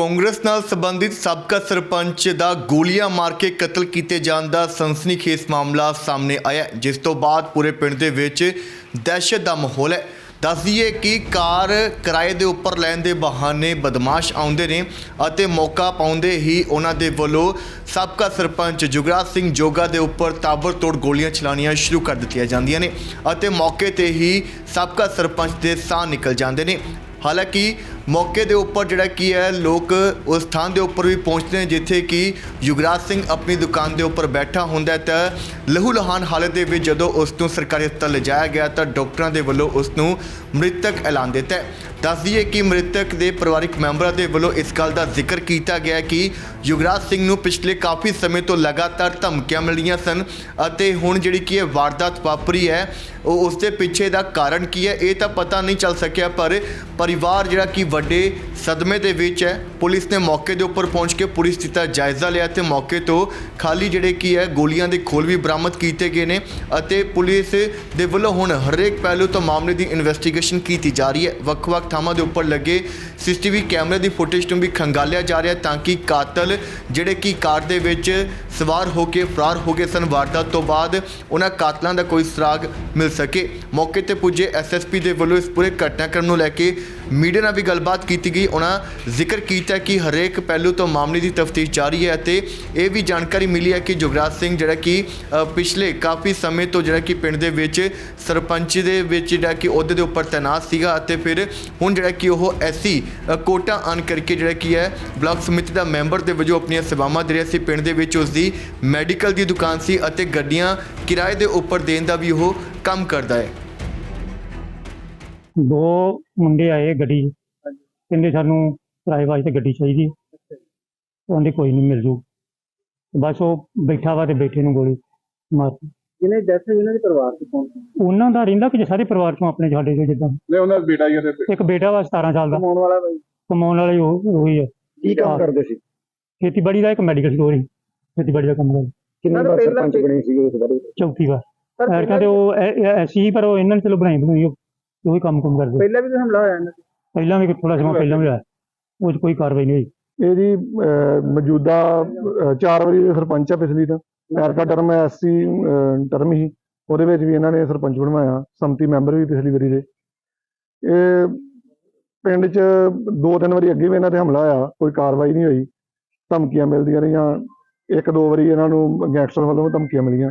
ਕਾਂਗਰਸ ਨਾਲ ਸੰਬੰਧਿਤ ਸਾਬਕਾ ਸਰਪੰਚ ਦਾ ਗੋਲੀਆਂ ਮਾਰ ਕੇ ਕਤਲ ਕੀਤੇ ਜਾਣ ਦਾ ਸਨਸਨੀਖੇਜ਼ ਮਾਮਲਾ ਸਾਹਮਣੇ ਆਇਆ ਜਿਸ ਤੋਂ ਬਾਅਦ ਪੂਰੇ ਪਿੰਡ ਦੇ ਵਿੱਚ ਦਹਿਸ਼ਤ ਦਾ ਮਾਹੌਲ ਹੈ। ਦੱਸਦੀਏ ਕਿ ਕਾਰ ਕਿਰਾਏ ਦੇ ਉੱਪਰ ਲੈਣ ਦੇ ਬਹਾਨੇ ਬਦਮਾਸ਼ ਆਉਂਦੇ ਨੇ ਅਤੇ ਮੌਕਾ ਪਾਉਂਦੇ ਹੀ ਉਹਨਾਂ ਦੇ ਵੱਲੋਂ ਸਾਬਕਾ ਸਰਪੰਚ ਜੁਗਰਾਜ ਸਿੰਘ ਜੋਗਾ ਦੇ ਉੱਪਰ ਤਾਬੜਤੋੜ ਗੋਲੀਆਂ ਚਲਾਉਣੀਆਂ ਸ਼ੁਰੂ ਕਰ ਦਿੱਤੀਆਂ ਜਾਂਦੀਆਂ ਨੇ ਅਤੇ ਮੌਕੇ ਤੇ ਹੀ ਸਾਬਕਾ ਸਰਪੰਚ ਦੇ ਸਾਹ ਨਿਕਲ ਜਾਂਦੇ ਨੇ। ਹਾਲਾਂਕਿ ਮੌਕੇ ਦੇ ਉੱਪਰ ਜਿਹੜਾ ਕੀ ਹੈ, ਲੋਕ ਉਸ ਥਾਂ ਦੇ ਉੱਪਰ ਵੀ ਪਹੁੰਚਦੇ ਨੇ ਜਿੱਥੇ ਕਿ ਯੁਗਰਾਜ ਸਿੰਘ ਆਪਣੀ ਦੁਕਾਨ ਦੇ ਉੱਪਰ ਬੈਠਾ ਹੁੰਦਾ ਤਾਂ ਲਹੂ ਲਹਾਨ ਹਾਲਤ ਦੇ ਵਿੱਚ ਜਦੋਂ ਉਸ ਨੂੰ ਸਰਕਾਰੀ ਹਸਪਤਾਲ ਲਿਜਾਇਆ ਗਿਆ ਤਾਂ ਡਾਕਟਰਾਂ ਦੇ ਵੱਲੋਂ ਉਸ ਨੂੰ ਮ੍ਰਿਤਕ ਐਲਾਨ ਦਿੱਤਾ ਦੱਸ ਦਈਏ ਕਿ ਮ੍ਰਿਤਕ ਦੇ ਪਰਿਵਾਰਕ ਮੈਂਬਰਾਂ ਦੇ ਵੱਲੋਂ ਇਸ ਗੱਲ ਦਾ ਜ਼ਿਕਰ ਕੀਤਾ ਗਿਆ ਕਿ ਯੁਗਰਾਜ ਸਿੰਘ ਨੂੰ ਪਿਛਲੇ ਕਾਫੀ ਸਮੇਂ ਤੋਂ ਲਗਾਤਾਰ ਧਮਕੀਆਂ ਮਿਲੀਆਂ ਸਨ ਅਤੇ ਹੁਣ ਜਿਹੜੀ ਕਿ ਹੈ ਵਾਰਦਾਤ ਵਾਪਰੀ ਹੈ, ਉਹ ਉਸ ਦੇ ਪਿੱਛੇ ਦਾ ਕਾਰਨ ਕੀ ਹੈ, ਇਹ ਤਾਂ ਪਤਾ ਨਹੀਂ ਚੱਲ ਸਕਿਆ, ਪਰ ਪਰਿਵਾਰ ਜਿਹੜਾ ਕਿ ਵੱਡੇ ਸਦਮੇ ਦੇ ਵਿੱਚ ਹੈ, ਪੁਲਿਸ ਨੇ ਮੌਕੇ ਦੇ ਉੱਪਰ ਪਹੁੰਚ ਕੇ ਪੂਰੀ ਸਥਿਤੀ ਦਾ ਜਾਇਜ਼ਾ ਲਿਆ ਤੇ ਮੌਕੇ ਤੋਂ ਖਾਲੀ ਜਿਹੜੇ ਕੀ ਹੈ, ਗੋਲੀਆਂ ਦੇ ਖੋਲ ਵੀ ਬਰਾਮਦ ਕੀਤੇ ਗਏ ਨੇ ਅਤੇ ਪੁਲਿਸ ਦੇ ਵੱਲੋਂ ਹੁਣ ਹਰੇਕ ਪਹਿਲੂ ਤੋਂ ਮਾਮਲੇ ਦੀ ਇਨਵੈਸਟੀਗੇਸ਼ਨ ਕੀਤੀ ਜਾ ਰਹੀ ਹੈ। ਵੱਖ-ਵੱਖ ਥਾਵਾਂ ਦੇ ਉੱਪਰ ਲੱਗੇ ਸੀਸੀਟੀਵੀ ਕੈਮਰੇ ਦੀ ਫੁਟੇਜ ਨੂੰ ਵੀ ਖੰਗਾਲਿਆ ਜਾ ਰਿਹਾ ਤਾਂ ਕਿ ਕਾਤਲ ਜਿਹੜੇ ਕਿ ਕਾਰ ਦੇ ਵਿੱਚ ਸਵਾਰ ਹੋ ਕੇ ਫਰਾਰ ਹੋ ਗਏ ਸਨ, ਵਾਰਦਾਤ ਤੋਂ ਬਾਅਦ ਉਹਨਾਂ ਕਾਤਲਾਂ ਦਾ ਕੋਈ ਸੁਰਾਗ ਮਿਲ ਸਕੇ। ਮੌਕੇ ਤੇ ਪੁੱਜੇ ਐਸਐਸਪੀ ਦੇ ਵੱਲੋਂ ਇਸ ਪੂਰੇ ਘਟਨਾਕ੍ਰਮ ਨੂੰ ਲੈ ਕੇ ਮੀਡੀਆ ਨਾਲ ਵੀ ਗੱਲਬਾਤ ਕੀਤੀ ਗਈ। ਉਹਨਾਂ ਜ਼ਿਕਰ ਕੀਤਾ ਕਿ ਹਰੇਕ ਪਹਿਲੂ ਤੋਂ ਮਾਮਲੇ ਦੀ ਤਫਤੀਸ਼ ਜਾਰੀ ਹੈ ਅਤੇ ਇਹ ਵੀ ਜਾਣਕਾਰੀ ਮਿਲੀ ਹੈ ਕਿ ਜੁਗਰਾਜ ਸਿੰਘ ਜਿਹੜਾ ਕਿ ਪਿਛਲੇ ਕਾਫੀ ਸਮੇਂ ਤੋਂ ਜਿਹੜਾ ਕਿ ਪਿੰਡ ਦੇ ਵਿੱਚ ਸਰਪੰਚ ਦੇ ਵਿੱਚ ਜਿਹੜਾ ਕਿ ਅਹੁਦੇ ਦੇ ਉੱਪਰ ਤੈਨਾਤ ਸੀਗਾ ਅਤੇ ਫਿਰ ਹੁਣ ਜਿਹੜਾ ਕਿ ਉਹ ਐਸੀ ਕੋਟਾ ਆਨ ਕਰਕੇ ਜਿਹੜਾ ਕੀ ਹੈ, ਬਲਾਕ ਸਮਿਤੀ ਦਾ ਮੈਂਬਰ ਦੇ ਵਜੋਂ ਆਪਣੀਆਂ ਸੇਵਾਵਾਂ ਦੇ ਰਿਹਾ ਸੀ। ਪਿੰਡ ਦੇ ਵਿੱਚ ਉਸ ਦੀ ਮੈਡੀਕਲ ਦੀ ਦੁਕਾਨ ਸੀ ਅਤੇ ਗੱਡੀਆਂ ਕਿਰਾਏ ਦੇ ਉੱਪਰ ਦੇਣ ਦਾ ਵੀ ਉਹ ਕੰਮ ਕਰਦਾ ਹੈ। ਦੋ ਮੁੰਡੇ ਆਏ ਗੱਡੀ ਕਹਿੰਦੇ ਸਾਨੂੰ ਕਿਰਾਏ ਵਾਸਤੇ ਗੱਡੀ ਚਾਹੀਦੀ। ਉਹਨੇ ਕੋਈ ਨਹੀਂ ਮਿਲ ਜੂ। ਬਸ ਉਹ ਬੈਠਾ ਵਾ ਤੇ ਬੈਠੇ ਨੂੰ ਗੋਲੀ ਮਾਰਤੀ ਜਿਹਨੇ ਡੈਥ ਹੋਈ ਉਹਨਾਂ ਦੇ ਪਰਿਵਾਰ ਚ ਕੌਣ ਸੀ ਉਹਨਾਂ ਦਾ ਰਹਿੰਦਾ ਕਿ ਸਾਰੇ ਪਰਿਵਾਰ ਚੋਂ ਆਪਣੇ ਸਾਡੇ ਚੋਂ ਜਿੱਦਾਂ। ਨੇ ਉਹਨਾਂ ਦਾ ਬੇਟਾ ਹੀ ਉਹਦੇ ਇੱਕ ਬੇਟਾ ਵਾ 17 ਸਾਲ ਦਾ। ਕਮਾਉਣ ਵਾਲਾ ਬਾਈ। ਕਮਾਉਣ ਵਾਲੇ ਉਹ ਉਹੀ ਹੈ ਕੀ ਕੰਮ ਕਰਦੇ ਸੀ? ਖੇਤੀਬਾੜੀ ਦਾ ਇੱਕ ਮੈਡੀਕਲ ਸਟੋਰ ਹੀ ਖੇਤੀਬਾੜੀ ਦਾ ਕੰਮ ਕਰਦਾ। ਕਿੰਨੇ ਵਾਰ ਸਰਪੰਚ ਬਣੇ ਸੀ ਉਸ ਬਾਰੇ ਚੌਥੀ ਵਾਰ। ਐਰਕਾਂ ਤੇ ਉਹ ਐ- ਐ- ਐਸੀ ਹੀ ਪਰ ਉਹ ਇਹਨਾਂ ਨੇ ਚਲੋ ਬਣਾਈ ਬਣਾਈ ਉਹ ਉਹੀ ਕੰਮ ਕੰਮ ਕਰਦੇ। ਪਹਿਲਾਂ ਵੀ ਤਾਂ ਹਮਲਾ ਹੋਇਆ ਇਹਨਾਂ ਤੇ? ਪਹਿਲਾਂ ਵੀ ਥੋੜਾ ਸਮਾਂ ਪਹਿਲਾਂ ਵੀ ਹੋਇਆ। ਉਹ 'ਚ ਕੋਈ ਕਾਰਵਾਈ ਨਹੀਂ ਹੋਈ। ਇਹ ਜੀ ਮੌਜੂਦਾ ਚਾਰ ਵਾਰੀ ਦੇ ਸਰਪੰਚ ਆ ਪਿਛਲੀ ਤਾਂ। ਐਰਕਾ ਟਰਮ ਐਸਸੀ ਟਰਮ ਹੀ। ਉਹਦੇ ਵਿੱਚ ਵੀ ਇਹਨਾਂ ਨੇ ਸਰਪੰਚ ਬਣਵਾਇਆ। ਸੰਮਤੀ ਮੈਂਬਰ ਵੀ ਪਿਛਲੀ ਵਾਰੀ ਦੇ। ਇਹ ਪਿੰਡ 'ਚ ਦੋ ਤਿੰਨ ਵਾਰੀ ਅੱਗੇ ਵੀ ਇਹਨਾਂ ਤੇ ਹਮਲਾ ਹੋਇਆ। ਕੋਈ ਕਾਰਵਾਈ ਨਹੀਂ ਹੋਈ। ਧਮਕੀਆਂ ਮਿਲਦੀਆਂ ਰਹੀਆਂ। ਇੱਕ ਦੋ ਵਾਰੀ ਇਹਨਾਂ ਨੂੰ ਗੈਂਗਸਟਰ ਵੱਲੋਂ ਧਮਕੀਆਂ ਮਿਲੀਆਂ।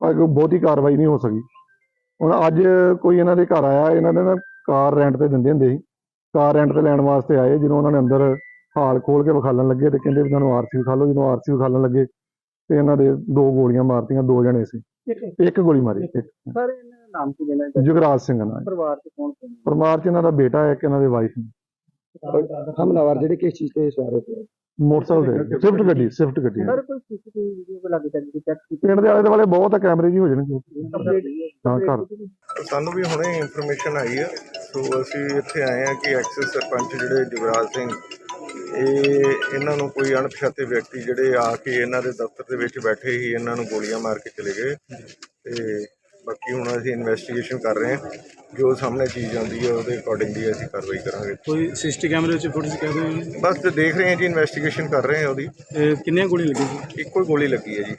ਪਰ ਕੋਈ ਬਹੁਤੀ ਕਾਰਵਾਈ ਨਹੀਂ ਹੋ ਸਕੀ। ਹੁਣ ਅੱਜ ਕੋਈ ਇਹਨਾਂ ਦੇ ਘਰ ਆਇਆ। ਇਹਨਾਂ ਨੇ ਨਾ ਕਾਰ ਰੈਂਟ ਤੇ ਦਿੰਦੇ ਹੁੰਦੇ ਸੀ। ਕਾਰ ਰੈਂਟ ਤੇ ਲੈਣ ਵਾਸਤੇ ਆਏ। ਜਦੋਂ ਉਹਨਾਂ ਨੇ ਅੰਦਰ ਹਾਲ ਖੋਲ ਕੇ ਵਿਖਾਲਣ ਲੱਗੇ ਤੇ ਕਹਿੰਦੇ ਵੀ ਤੁਹਾਨੂੰ ਆਰਸੀ ਵਿਖਾ ਲਓ। ਜਦੋਂ ਆਰਸੀ ਵਿਖਾਲਣ ਲੱਗੇ ਤੇ ਇਹਨਾਂ ਦੇ ਦੋ ਗੋਲੀਆਂ ਮਾਰਤੀਆਂ ਦੋ ਜਣੇ ਸੀ। ਇੱਕ ਗੋਲੀ ਮਾਰੀ ਇੱਕ। ਸਰ ਇਹਨਾਂ ਦਾ ਨਾਮ ਕੀ ਲੈਣਾ ਚਾਹੀਦਾ? ਜੁਗਰਾਜ ਸਿੰਘ ਨਾਲ ਪਰਿਵਾਰ ਚ ਕੌਣ ਕੌਣ? ਪਰਮਾਰ ਚ ਇਹਨਾਂ ਦਾ ਬੇਟਾ ਹੈ ਇੱਕ ਇਹਨਾਂ ਦੇ ਵਾਈਫ ਹਮਲਾਵਰ ਜਿਹੜੇ ਕਿਸ ਚੀਜ਼ ਤੇ ਸਵਾਰ ਹੋਏ ਮੋਟਰਸਾਈਕਲ ਤੇ। ਸਵਿਫਟ ਗੱਡੀ ਸਵਿਫਟ ਗੱਡੀ। ਸਰ ਕੋਈ ਸੀਸੀਟੀਵੀ ਵੀਡੀਓ ਲੱਗ ਜਾਂਦੀ ਚੈੱਕ ਕੀਤੀ ਪਿੰਡ ਦੇ ਆਲੇ ਦੁਆਲੇ ਬਹੁਤ ਆ ਕੈਮਰੇ ਜੀ ਹੋ ਜਾਣਗੇ ਹਾਂ ਘਰ। ਸਾਨੂੰ ਵੀ ਹੁਣੇ ਇਨਫੋਰਮੇਸ਼ਨ ਆਈ ਹੈ। ਸੋ ਅਸੀਂ ਇੱਥੇ ਆਏ ਹਾਂ ਕਿ ਐਕਸਿਸ ਸਰਪੰਚ ਜਿਹੜੇ ਜੁਗਰਾਜ ਸਿੰਘ ਇਹ ਇਹਨਾਂ ਨੂੰ ਕੋਈ ਅਣਪਛਾਤੇ ਵਿਅਕਤੀ ਜਿਹੜੇ ਆ ਕੇ ਇਹਨਾਂ ਦੇ ਦਫ਼ਤਰ ਦੇ ਵਿੱਚ ਬੈਠੇ ਹੀ ਇਹਨਾਂ ਨੂੰ ਗੋਲੀਆਂ ਮਾਰ ਕੇ ਚਲੇ ਗਏ। ਤੇ ਬਾਕੀ ਹੁਣ ਅਸੀਂ ਇਨਵੈਸਟੀਗੇਸ਼ਨ ਕਰ ਰਹੇ ਹਾਂ। ਜੋ ਸਾਹਮਣੇ ਚੀਜ਼ ਆਉਂਦੀ ਹੈ ਉਹਦੇ ਅਕੋਰਡਿੰਗਲੀ ਅਸੀਂ ਕਾਰਵਾਈ ਕਰਾਂਗੇ। ਕੋਈ ਸਿਸਟੀ ਕੈਮਰੇ ਵਿੱਚ ਫੁਟੇਜ ਕਹਿ ਦਿਓ ਜੀ? ਬਸ ਦੇਖ ਰਹੇ ਹਾਂ ਜੀ ਇਨਵੈਸਟੀਗੇਸ਼ਨ ਕਰ ਰਹੇ ਹਾਂ ਉਹਦੀ। ਇਹ ਕਿੰਨੀਆਂ ਗੋਲੀਆਂ ਲੱਗੀਆਂ ਸੀ ਇੱਕੋ ਹੀ ਗੋਲੀ ਲੱਗੀ ਹੈ ਜੀ।